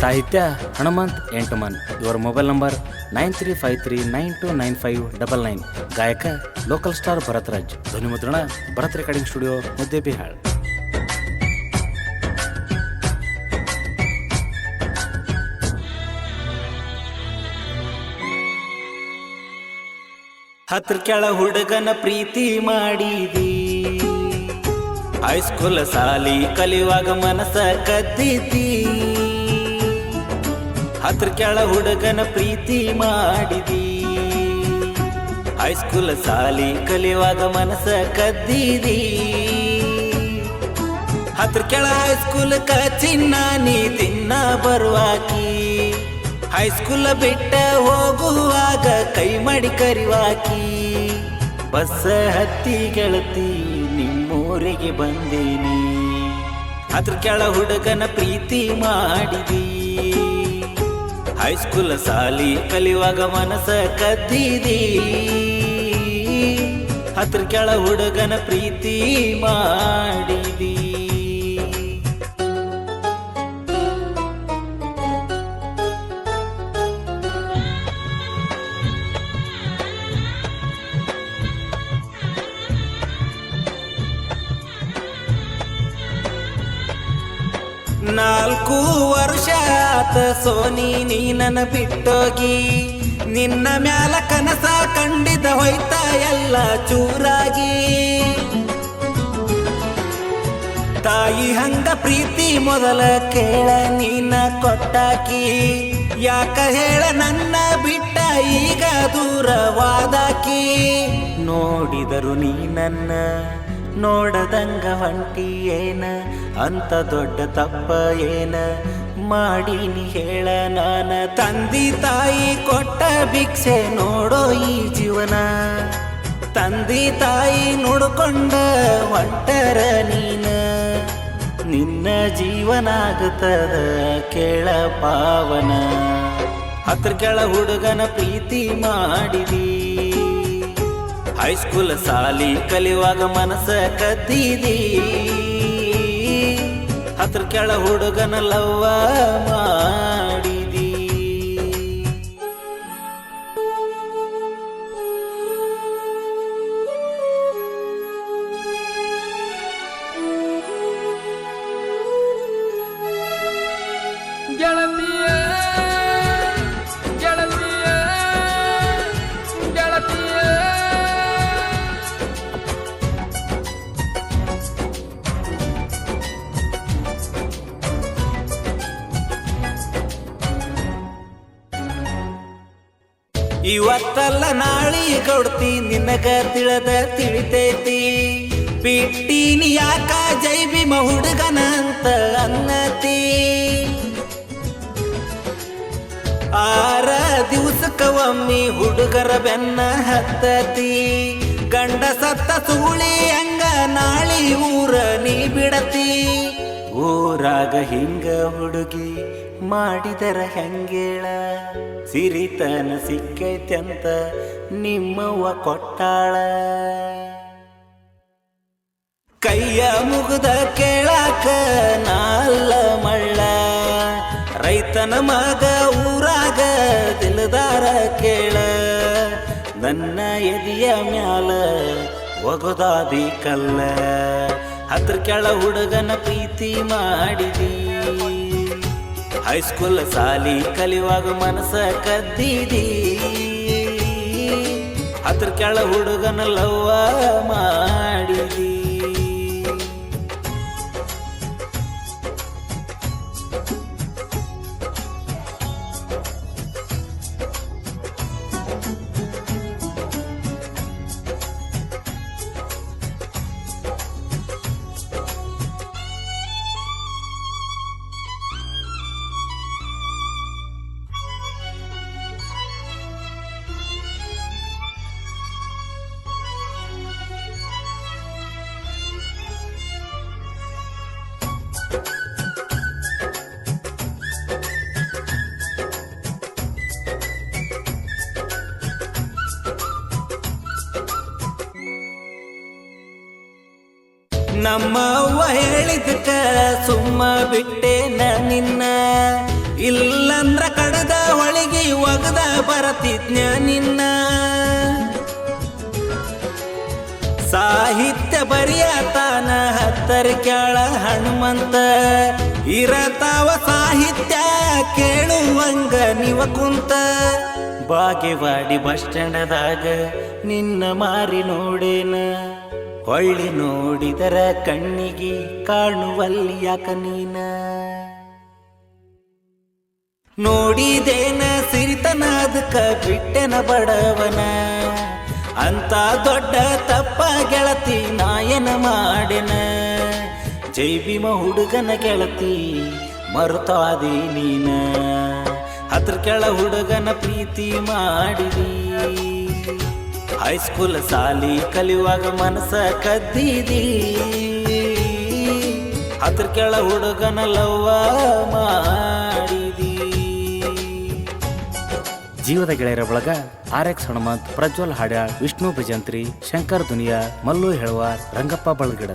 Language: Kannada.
ಸಾಹಿತ್ಯ ಹನುಮಂತ್ ಎಂಟುಮನ್ ಇವರ mobile number nine three five three nine two nine five double nine. ಗಾಯಕ ಲೋಕಲ್ ಸ್ಟಾರ್ ಭರತ್ರಾಜ್. ಧ್ವನಿ ಮುದ್ರಣ ಭರತ್ ರೆಕಾರ್ಡಿಂಗ್ ಸ್ಟುಡಿಯೋ ಮುದ್ದೆ ಬಿಹಾಳ್. ಹತ್ರ ಕೆಳ ಹುಡುಗನ ಪ್ರೀತಿ ಮಾಡಿದಿ. ಹೈಸ್ಕೂಲ್ ಸಾಲಿ ಕಲಿಯುವಾಗ ಮನಸ ಕದ್ದಿದ್ದಿ ಹತ್ರ ಕೆಳ ಹುಡುಗನ ಪ್ರೀತಿ ಮಾಡಿದಿ. ಹೈಸ್ಕೂಲ್ ಸಾಲಿ ಕಲಿಯುವಾಗ ಮನಸ ಕದ್ದಿದಿ. ಹತ್ರ ಕೆಳ ಹೈಸ್ಕೂಲ್ ಕ ಚಿನ್ನ ನೀ ತಿನ್ನ ಬರುವಾಕಿ. ಹೈಸ್ಕೂಲ್ ಬಿಟ್ಟ ಹೋಗುವಾಗ ಕೈ ಮಾಡಿ ಕರಿವಾಕಿ. ಬಸ್ ಹತ್ತಿ ಗೆಳತಿ ನಿಮ್ಮೂರಿಗೆ ಬಂದೀನಿ. ಅದ್ರ ಕೆಳ ಹುಡುಗನ ಪ್ರೀತಿ ಮಾಡಿದಿ. ಹೈಸ್ಕೂಲ್ ಸಾಲಿ ಕಲಿಯುವಾಗ ಮನಸ ಕದ್ದಿದಿ. ಹತ್ರ ಕೆಳ ಹುಡುಗನ ಪ್ರೀತಿ ಮಾಡಿದಿ. ನಾಲ್ಕು ವರ್ಷ ಆತ ಸೋನಿ ನನ್ನ ಬಿಟ್ಟೋಗಿ. ನಿನ್ನ ಮ್ಯಾಲ ಕನಸ ಕಂಡಿದ ಹೋಯ್ತ ಎಲ್ಲ ಚೂರಾಗಿ. ತಾಯಿ ಹಂಗ ಪ್ರೀತಿ ಮೊದಲ ಕೇಳ ನೀನ ಕೊಟ್ಟಾಕಿ. ಯಾಕ ಹೇಳ ನನ್ನ ಬಿಟ್ಟ ಈಗ ದೂರವಾದಾಕಿ. ನೋಡಿದರು ನೀ ನನ್ನ ನೋಡದಂಗ ಹೊಂಟಿ ಏನ? ಅಂತ ದೊಡ್ಡ ತಪ್ಪ ಏನ? ಮಾಡೀನಿ ಹೇಳ ನಾನ. ತಂದಿ ತಾಯಿ ಕೊಟ್ಟ ಭಿಕ್ಷೆ ನೋಡೋ ಈ ಜೀವನ. ತಂದಿ ತಾಯಿ ನೋಡ್ಕೊಂಡ ಹೊಂಟರ ನೀನ. ನಿನ್ನ ಜೀವನ ಆಗುತ್ತದ ಕೇಳ ಪಾವನ. ಹತ್ರ ಕೆಳ ಹುಡುಗನ ಪ್ರೀತಿ ಮಾಡಿದಿ. ಹೈಸ್ಕೂಲ್ ಸಾಲಿ ಕಲಿಯುವಾಗ ಮನಸ್ಸ ಕದ್ದಿದಿ ಹತ್ರ ಕೆಳ ಹುಡುಗನ ಲವ್ವ ಇವತ್ತಲ್ಲ ನಾಳಿ ಕೊಡ್ತಿ, ನಿನಗ ತಿಳದ ತಿಳಿತೈತಿ. ಬಿಟ್ಟೀನಿ ಯಾಕ ಜೈ ಭೀಮ ಹುಡುಗನ ಅಂತ ಅನ್ನತಿ. ಆರ ದಿವಸಕ್ಕ ಒಮ್ಮಿ ಹುಡುಗರ ಬೆನ್ನ ಹತ್ತತಿ. ಗಂಡ ಸತ್ತ ಸುಳಿ ಹಂಗ ನಾಳಿ ಊರ ನೀ ಬಿಡತಿ. ಊರಾಗ ಹಿಂಗ ಹುಡುಗಿ ಮಾಡಿದರ ಹೆಂಗೇಳ? ಸಿರಿತನ ಸಿಕ್ಕೈತ್ಯಂತ ನಿಮ್ಮವ್ವ ಕೊಟ್ಟಾಳ? ಕೈಯ ಮುಗ್ದ ಕೇಳಾಕ ನಾಲ್ಲ ಮಳ್ಳ. ರೈತನ ಮಗ ಊರಾಗ ದಿಲದಾರ ಕೇಳ. ನನ್ನ ಎದಿಯ ಮ್ಯಾಲ ಒಗದಾದಿ ಕಲ್ಲ. ಹತ್ರ ಕೆಳ ಹುಡುಗನ ಪ್ರೀತಿ ಮಾಡಿದಿ. ಹೈಸ್ಕೂಲ್ ಸಾಲಿ ಕಲಿಯುವಾಗ ಮನಸ್ಸ ಕದ್ದಿದಿ. ಹತ್ರ ಕೆಳ ಹುಡುಗನ ಲವ್ವ ಮಾಡಿದಿ ನಮ್ಮ ಅವ್ವ ಹೇಳಿದಕ್ಕ ಸುಮ್ಮ ಬಿಟ್ಟೆ ನಿನ್ನ? ಇಲ್ಲಂದ್ರ ಕಡದ ಹೊಳಿಗೆ ಒಗದ ಬರತಿದ್ನ ನಿನ್ನ? ಸಾಹಿತ್ಯ ಬರಿಯತಾನ ಹತ್ತರ ಕೇಳ ಹನುಮಂತ. ಇರತಾವ ಸಾಹಿತ್ಯ ಕೇಳುವಂಗ ನಿವ ಕುಂತ. ಬಾಗೇವಾಡಿ ಬಸ್ ಸ್ಟ್ಯಾಂಡದಾಗ ನಿನ್ನ ಮಾರಿ ನೋಡೇನ? ಹೊಳ್ಳಿ ನೋಡಿದರ ಕಣ್ಣಿಗೆ ಕಾಣುವಲ್ಲಿ ಯಾಕ ನೀನ? ನೋಡಿದೇನ ಸಿರಿತನ, ಅದಕ್ಕ ಬಿಟ್ಟೆನ ಬಡವನ? ಅಂತ ದೊಡ್ಡ ತಪ್ಪ ಗೆಳತಿ ನಾಯನ ಮಾಡೆನ ಜೈ ಭೀಮ ಹುಡುಗನ ಗೆಳತಿ, ಮರುತಾದಿ ನೀನ. ಹತ್ರ ಕೆಳ ಹುಡುಗನ ಪ್ರೀತಿ ಮಾಡಿದಿ. ಹೈಸ್ಕೂಲ್ ಸಾಲಿ ಕಲಿಯುವಾಗ ಮನಸ ಕದ್ದಿದಿ. ಹತ್ರ ಕೆಳ ಹುಡುಗನ ಲವ್ವ ಮಾಡಿದಿ. ಜೀವದ ಗೆಳೆಯರ ಬಳಗ ಆರ್ ಎಕ್ಸ್ ಹನುಮಂತ್, ಪ್ರಜ್ವಲ್ ಹಾಡ್ಯಾಳ್ ವಿಷ್ಣು ಭಜಂತ್ರಿ, ಶಂಕರ್ ದುನಿಯಾ, ಮಲ್ಲು ಹೆಳವಾರ್ ರಂಗಪ್ಪ ಬಳಗಿಡ.